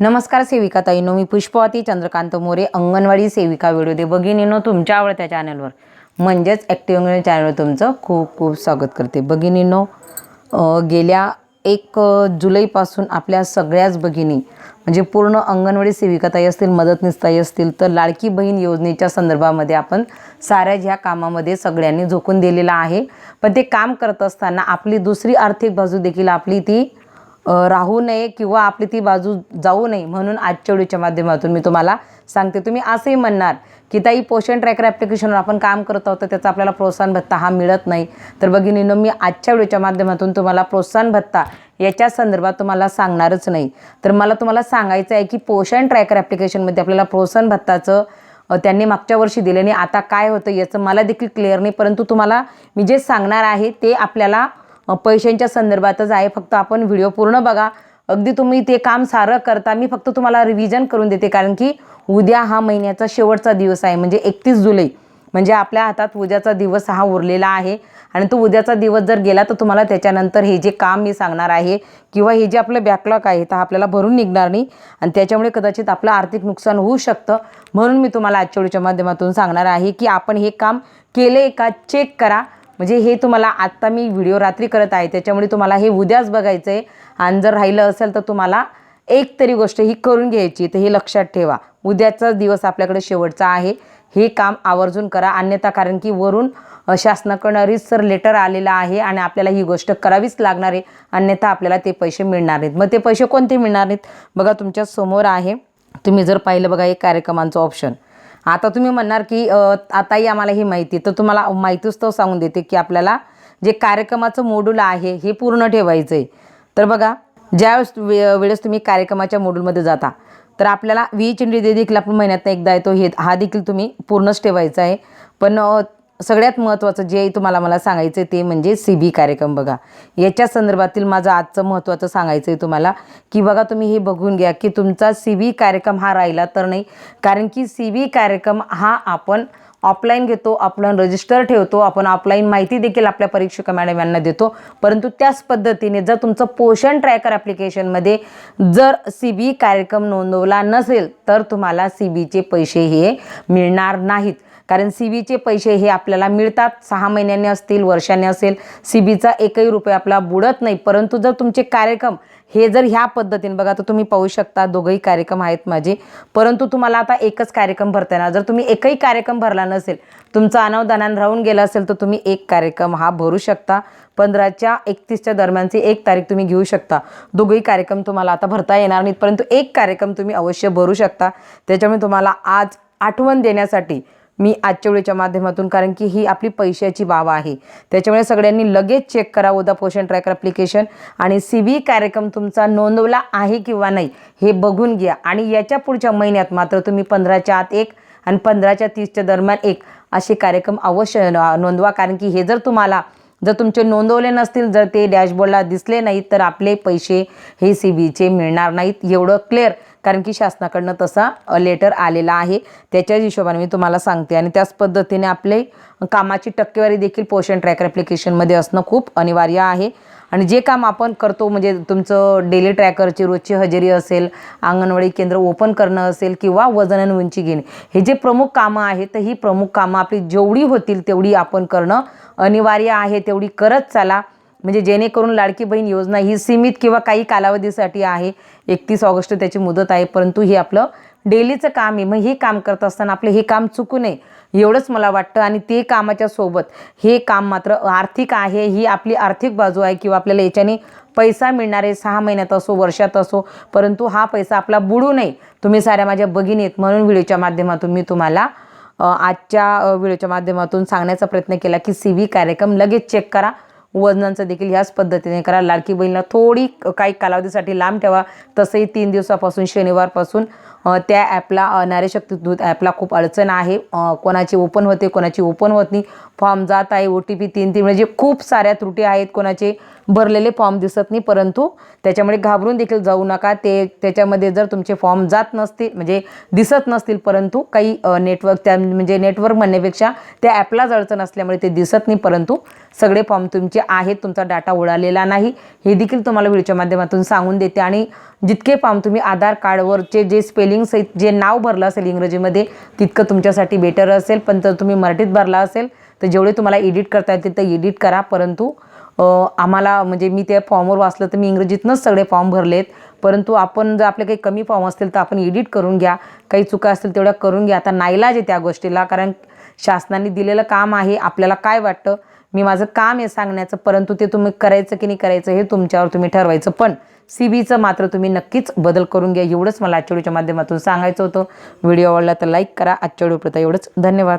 नमस्कार सेविका ताईनो मी पुष्पवती चंद्रकांत मोरे अंगणवाडी सेविका व्हिडिओ दे भगिनीनो तुमच्या आवडत्या चॅनलवर. म्हणजेच ॲक्टिव्ह अंगणवाडी चॅनलवर तुमचं खूप खूप स्वागत करते. भगिनीनो गेल्या एक जुलैपासून आपल्या सगळ्याच भगिनी म्हणजे पूर्ण अंगणवाडी सेविकाताई असतील मदतनीसताई असतील तर लाडकी बहीण योजनेच्या संदर्भामध्ये आपण साऱ्या ह्या कामामध्ये सगळ्यांनी झोकून दिलेलं आहे. पण ते काम करत असताना आपली दुसरी आर्थिक बाजू देखील आपली ती राहू नये किंवा आपली ती बाजू जाऊ नये म्हणून आजच्या व्हिडिओच्या माध्यमातून मी तुम्हाला सांगते. तुम्ही असंही म्हणणार की ताई पोषण ट्रॅकर ॲप्लिकेशनवर आपण काम करत आहोत तर त्याचा आपल्याला प्रोत्साहन भत्ता हा मिळत नाही. तर भगिनीनं मी आजच्या व्हिडिओच्या माध्यमातून तुम्हाला प्रोत्साहन भत्ता याच्या संदर्भात तुम्हाला सांगणारच नाही. तर मला तुम्हाला सांगायचं आहे की पोषण ट्रॅकर ॲप्लिकेशनमध्ये आपल्याला प्रोत्साहन भत्ताचं त्यांनी मागच्या वर्षी दिले आणि आता काय होतं याचं मला देखील क्लिअर नाही परंतु तुम्हाला मी जे सांगणार आहे ते आपल्याला पैशांच्या संदर्भातच आहे. फक्त आपण व्हिडिओ पूर्ण बघा. अगदी तुम्ही ते काम सारं करता. मी फक्त तुम्हाला रिव्हिजन करून देते. कारण की उद्या हा महिन्याचा शेवटचा दिवस आहे. म्हणजे एकतीस जुलै. म्हणजे आपल्या हातात उद्याचा दिवस हा उरलेला आहे. आणि तो उद्याचा दिवस जर गेला तर तुम्हाला त्याच्यानंतर हे जे काम मी सांगणार आहे किंवा हे जे आपलं बॅकलॉग आहे तर आपल्याला भरून निघणार नाही. आणि त्याच्यामुळे कदाचित आपलं आर्थिक नुकसान होऊ शकतं. म्हणून मी तुम्हाला आजच्या व्हिडिओच्या माध्यमातून सांगणार आहे की आपण हे काम केले का? चेक करा. म्हणजे हे तुम्हाला आत्ता मी व्हिडिओ रात्री करत आहे त्याच्यामुळे तुम्हाला हे उद्याच बघायचं आहे आणि जर राहिलं असेल तर तुम्हाला एक तरी गोष्ट ही करून घ्यायची तर हे लक्षात ठेवा. उद्याचा दिवस आपल्याकडे शेवटचा आहे. हे काम आवर्जून करा अन्यथा कारण की वरून शासनाकडनं रिसर लेटर आलेलं आहे आणि आपल्याला ही गोष्ट करावीच लागणार आहे. अन्यथा आपल्याला ते पैसे मिळणार नाहीत. मग ते पैसे कोणते मिळणार नाहीत? बघा तुमच्यासमोर आहे. तुम्ही जर पाहिलं बघा एक कार्यक्रमांचं ऑप्शन आता तुम्ही म्हणणार की आताही आम्हाला ही माहिती तर तुम्हाला माहितीच तो सांगून देते की आपल्याला जे कार्यक्रमाचं मोड्यूल आहे हे पूर्ण ठेवायचं आहे तर बघा ज्यावेळेस वे वेळेस तुम्ही कार्यक्रमाच्या मोड्यूलमध्ये जाता तर आपल्याला वी चिंडी दे देखील आपण महिन्यातनं एकदा येतो. हे हा देखील तुम्ही पूर्णच ठेवायचा आहे. पण सगळ्यात महत्त्वाचं जे तुम्हाला मला सांगायचं आहे ते म्हणजे सी बी कार्यक्रम बघा. याच्या संदर्भातील माझं आजचं महत्त्वाचं सांगायचं आहे तुम्हाला की बघा तुम्ही हे बघून घ्या की तुमचा सी बी कार्यक्रम हा राहिला तर नाही. कारण की सी बी कार्यक्रम हा आपण ऑफलाईन घेतो आपण रजिस्टर ठेवतो आपण ऑफलाईन माहिती देखील आपल्या परीक्षक मॅडम यांना देतो. परंतु त्याच पद्धतीने जर तुमचं पोषण ट्रॅकर ॲप्लिकेशनमध्ये जर सी बी कार्यक्रम नोंदवला नसेल तर तुम्हाला सी बीचे पैसे हे मिळणार नाहीत. कारण सी बीचे पैसे हे आपल्याला मिळतात. सहा महिन्याने असतील वर्षाने असेल सी बीचा एकही रुपये आपला बुडत नाही. परंतु जर तुमचे कार्यक्रम हे जर ह्या पद्धतीने बघा तर तुम्ही पाहू शकता दोघंही कार्यक्रम आहेत माझे. परंतु तुम्हाला आता एकच कार्यक्रम भरता येणार. जर तुम्ही एकही कार्यक्रम भरला नसेल तुमचं अनावदानान राहून गेलं असेल तर तुम्ही एक कार्यक्रम हा भरू शकता. पंधराच्या एकतीसच्या दरम्यानची एक तारीख तुम्ही घेऊ शकता. दोघंही कार्यक्रम तुम्हाला आता भरता येणार नाहीत. परंतु एक कार्यक्रम तुम्ही अवश्य भरू शकता. त्याच्यामुळे तुम्हाला आज आठवण देण्यासाठी मी आजच्या वेळेच्या माध्यमातून कारण की ही आपली पैशाची बाब आहे. त्याच्यामुळे सगळ्यांनी लगेच चेक करा उदा पोषण ट्रॅकर ॲप्लिकेशन आणि सी व्ही कार्यक्रम तुमचा नोंदवला आहे किंवा नाही हे बघून घ्या. आणि याच्या पुढच्या महिन्यात मात्र तुम्ही पंधराच्या आत एक आणि पंधराच्या तीसच्या दरम्यान एक असे कार्यक्रम अवश्य नोंदवा. कारण की हे जर तुम्हाला जर तुमचे नोंदवले नसतील जर ते डॅशबोर्डला दिसले नाहीत तर आपले पैसे हे सी बीचे मिळणार नाहीत. एवढं क्लिअर कारण की शासनाकडनं तसा लेटर आलेला आहे. त्याच्याच हिशोबाने मी तुम्हाला सांगते. आणि त्याच पद्धतीने आपले कामाची टक्केवारी देखील पोषण ट्रॅकर ॲप्लिकेशनमध्ये असणं खूप अनिवार्य आहे. आणि जे काम आपण करतो म्हणजे तुमचं डेली ट्रॅकरची रोजची हजेरी असेल अंगणवाडी केंद्र ओपन करणं असेल किंवा वजन आणि उंची घेणे हे जे प्रमुख कामं आहेत तर ही प्रमुख कामं आपली जेवढी होतील तेवढी आपण करणं अनिवार्य आहे. तेवढी करत चाला. म्हणजे जेणेकरून लाडकी बहीण योजना ही सीमित किंवा काही कालावधीसाठी आहे. एकतीस ऑगस्ट त्याची मुदत आहे परंतु हे आपलं डेलीचं काम आहे. मग हे काम करत असताना आपलं हे काम चुकू नये एवढंच मला वाटतं. आणि ते कामाच्या सोबत हे काम मात्र आर्थिक आहे ही आपली आर्थिक बाजू आहे किंवा आपल्याला याच्याने पैसा मिळणार आहे सहा महिन्यात असो वर्षात असो परंतु हा पैसा आपला बुडू नये. तुम्ही साऱ्या माझ्या भगिनीत म्हणून व्हिडिओच्या माध्यमातून मी तुम्हाला आजच्या व्हिडिओच्या माध्यमातून सांगण्याचा प्रयत्न केला की सी व्ही कार्यक्रम लगेच चेक करा. वजनांचं देखील ह्याच पद्धतीने करा. लाडकी बहिणीला थोडी काही कालावधीसाठी लांब ठेवा. तसंही तीन दिवसापासून शनिवारपासून त्या ॲपला अ, नारीशक्ती दूध ॲपला खूप अडचण आहे. कोणाची ओपन होते कोणाची ओपन होत नाही. फॉर्म जात आहे ओ टी पी तीन तीन म्हणजे खूप साऱ्या त्रुटी आहेत. कोणाचे भरलेले फॉर्म दिसत नाही परंतु त्याच्यामुळे घाबरून देखील जाऊ नका. ते त्याच्यामध्ये जर तुमचे फॉर्म जात नसतील म्हणजे दिसत नसतील परंतु काही नेटवर्क त्या म्हणजे नेटवर्क म्हणण्यापेक्षा त्या ॲपलाच अडचण असल्यामुळे ते दिसत नाही परंतु सगळे फॉर्म तुमचे आहेत तुमचा डाटा उडालेला नाही. हे देखील तुम्हाला व्हिडिओच्या माध्यमातून सांगून देते. आणि जितके फॉर्म तुम्ही आधार कार्डवरचे जे स्पेल सहित जे नाव भरलं असेल इंग्रजीमध्ये तितकं तुमच्यासाठी बेटर असेल. पण जर तुम्ही मराठीत भरला असेल तर जेवढे तुम्हाला एडिट करता येतील तर एडिट करा. परंतु आम्हाला म्हणजे मी त्या फॉर्मवर वाचलं तर मी इंग्रजीतनंच सगळे फॉर्म भरलेत. परंतु आपण जर आपले काही कमी फॉर्म असतील तर आपण एडिट करून घ्या. काही चुका असतील तेवढ्या करून घ्या. आता नाईलाज आहे त्या गोष्टीला कारण शासनाने दिलेलं काम आहे. आपल्याला काय वाटतं? मी माझं काम आहे सांगण्याचं परंतु ते तुम्ही करायचं की नाही करायचं हे तुमच्यावर तुम्ही ठरवायचं. पण सी बीचं मात्र तुम्ही नक्कीच बदल करून घ्या. एवढंच मला आजच्या व्हिडिओच्या माध्यमातून सांगायचं होतं. व्हिडिओ आवडला तर लाईक करा. आजच्या एवढंच. धन्यवाद.